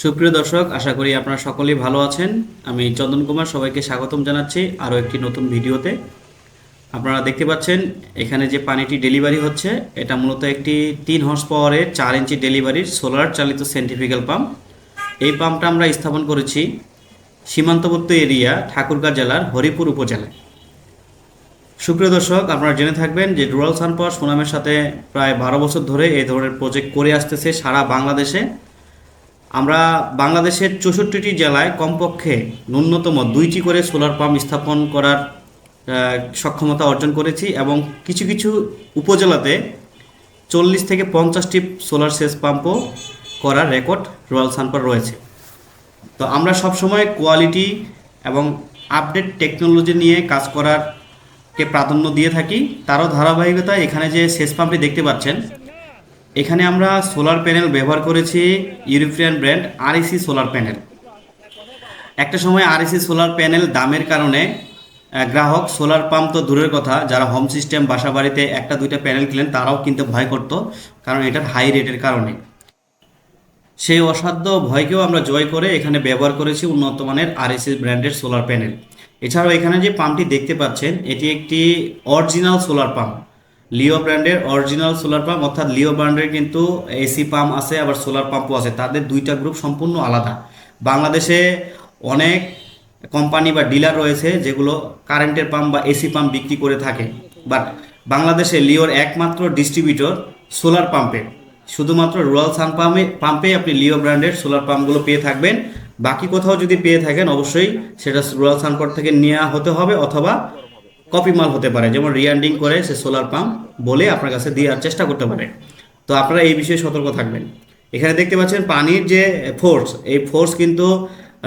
সুপ্রিয় দর্শক, আশা করি আপনারা সকলেই ভালো আছেন। আমি চন্দন কুমার, সবাইকে স্বাগতম জানাচ্ছি আরও একটি নতুন ভিডিওতে। আপনারা দেখতে পাচ্ছেন, এখানে যে পানিটি ডেলিভারি হচ্ছে, এটা মূলত একটি তিন হর্স পাওয়ারের চার ইঞ্চি ডেলিভারির সোলার চালিত সেন্ট্রিফিক্যাল পাম্প। এই পাম্পটা আমরা স্থাপন করেছি সীমান্তবর্তী এরিয়া, ঠাকুরগাঁ জেলার হরিপুর উপজেলায়। সুপ্রিয় দর্শক, আপনারা জেনে থাকবেন যে রুরাল সানপাওয়ার সুনামের সাথে প্রায় বারো বছর ধরে এই ধরনের প্রজেক্ট করে আসতেছে সারা বাংলাদেশে। আমরা বাংলাদেশের চৌষট্টিটি জেলায় কমপক্ষে ন্যূনতম দুইটি করে সোলার পাম্প স্থাপন করার সক্ষমতা অর্জন করেছি এবং কিছু কিছু উপজেলাতে চল্লিশ থেকে পঞ্চাশটি সোলার সেচ পাম্পও করার রেকর্ড রয়্যাল সানপার রয়েছে। তো আমরা সবসময় কোয়ালিটি এবং আপডেট টেকনোলজি নিয়ে কাজ করার কে প্রাধান্য দিয়ে থাকি। তারও ধারাবাহিকতা এখানে যে সেচ পাম্পটি দেখতে পাচ্ছেন এখানে আমরা সোলার প্যানেল ব্যবহার করেছি European brand REC solar panel. একটা সময় আরইসি সোলার প্যানেল দামের কারণে গ্রাহক সোলার পাম্প তো দূরের কথা, যারা হোম সিস্টেম বাসা বাড়িতে একটা দুইটা প্যানেল কিনেন তারাও কিনতে ভয় করতো, কারণ এটার হাই রেটের কারণে। সেই অসাধ্য ভয়কেও আমরা জয় করে এখানে ব্যবহার করেছি উন্নত মানের আরএসি ব্র্যান্ডের সোলার প্যানেল। এছাড়াও এখানে যে পাম্পটি দেখতে পাচ্ছেন, এটি একটি অরিজিনাল সোলার পাম্প। লিও ব্র্যান্ডের অরিজিনাল সোলার পাম্প অর্থাৎ লিও ব্র্যান্ডের কিন্তু এসি পাম্প আছে, আবার সোলার পাম্পও আছে। তাদের দুইটা গ্রুপ সম্পূর্ণ আলাদা। বাংলাদেশে অনেক কোম্পানি বা ডিলার রয়েছে যেগুলো কারেন্টের পাম্প বা এসি পাম্প বিক্রি করে থাকে। বাট বাংলাদেশে লিওর একমাত্র ডিস্ট্রিবিউটর সোলার পাম্পের শুধুমাত্র রয়্যাল সান পাম্পে পাম্পে আপনি লিও ব্র্যান্ডের সোলার পাম্পগুলো পেয়ে থাকবেন। বাকি কোথাও যদি পেয়ে থাকেন, অবশ্যই সেটা রয়্যাল সানপট থেকে নেওয়া হতে হবে, অথবা কপি মাল হতে পারে, যেমন রিয়ান্ডিং করে সে সোলার পাম্প বলে আপনার কাছে দেওয়ার চেষ্টা করতে পারে। তো আপনারা এই বিষয়ে সতর্ক থাকবেন। এখানে দেখতে পাচ্ছেন পানির যে ফোর্স এই ফোর্স কিন্তু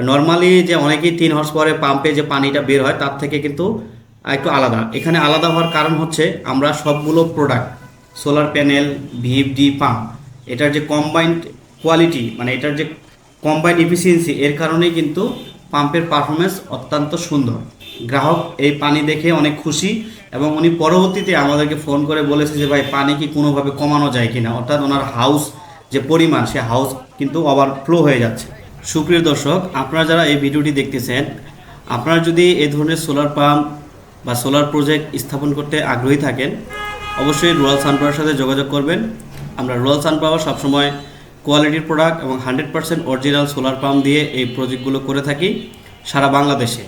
নর্মালি যে অনেকেই তিন হর্স পরে পাম্পে যে পানিটা বের হয়, তার থেকে কিন্তু একটু আলাদা। এখানে আলাদা হওয়ার কারণ হচ্ছে আমরা সবগুলো product solar panel VFD pump এটার যে কম্বাইন্ড কোয়ালিটি মানে এটার যে কম্বাইন্ড এফিসিয়েন্সি এর কারণেই কিন্তু পাম্পের পারফরমেন্স অত্যন্ত সুন্দর। গ্রাহক এই পানি দেখে অনেক খুশি এবং উনি পরবর্তীতে আমাদেরকে ফোন করে বলেছে যে, ভাই, পানি কি কোনোভাবে কমানো যায় কিনা? অর্থাৎ ওনার হাউস যে পরিমাণ, সে হাউস কিন্তু ওভারফ্লো হয়ে যাচ্ছে। সুপ্রিয় দর্শক, আপনারা যারা এই ভিডিওটি দেখতেছেন, আপনারা যদি এই ধরনের সোলার পাম্প বা সোলার প্রজেক্ট স্থাপন করতে আগ্রহী থাকেন, অবশ্যই রয়্যাল সানপাওয়ার সাথে যোগাযোগ করবেন। আমরা রয়্যাল সানপাওয়ার সবসময় কোয়ালিটির প্রোডাক্ট এবং hundred percent original solar pump দিয়ে এই প্রজেক্টগুলো করে থাকি সারা বাংলাদেশে।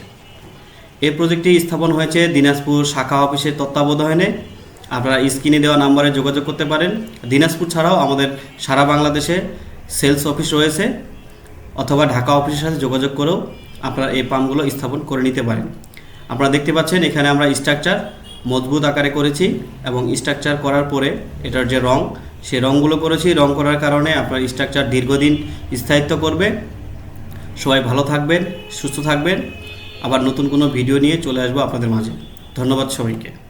এই প্রজেক্টটি স্থাপন হয়েছে দিনাজপুর শাখা অফিসের তত্ত্বাবধানে। আপনারা স্ক্রিনে দেওয়া নাম্বারে যোগাযোগ করতে পারেন। দিনাজপুর ছাড়াও আমাদের সারা বাংলাদেশে সেলস অফিস রয়েছে অথবা ঢাকা অফিসের সাথে যোগাযোগ করেও আপনারা এই পাম্পগুলো স্থাপন করে নিতে পারেন। আপনারা দেখতে পাচ্ছেন এখানে আমরা স্ট্রাকচার মজবুত আকারে করেছি এবং স্ট্রাকচার করার পরে এটার যে রং সেই রঙগুলো করেছি রং করার কারণে আপনার স্ট্রাকচার দীর্ঘদিন স্থায়িত্ব করবে। সবাই ভালো থাকবেন, সুস্থ থাকবেন। আবার নতুন কোনো ভিডিও নিয়ে চলে আসব আপনাদের মাঝে। ধন্যবাদ সবাইকে।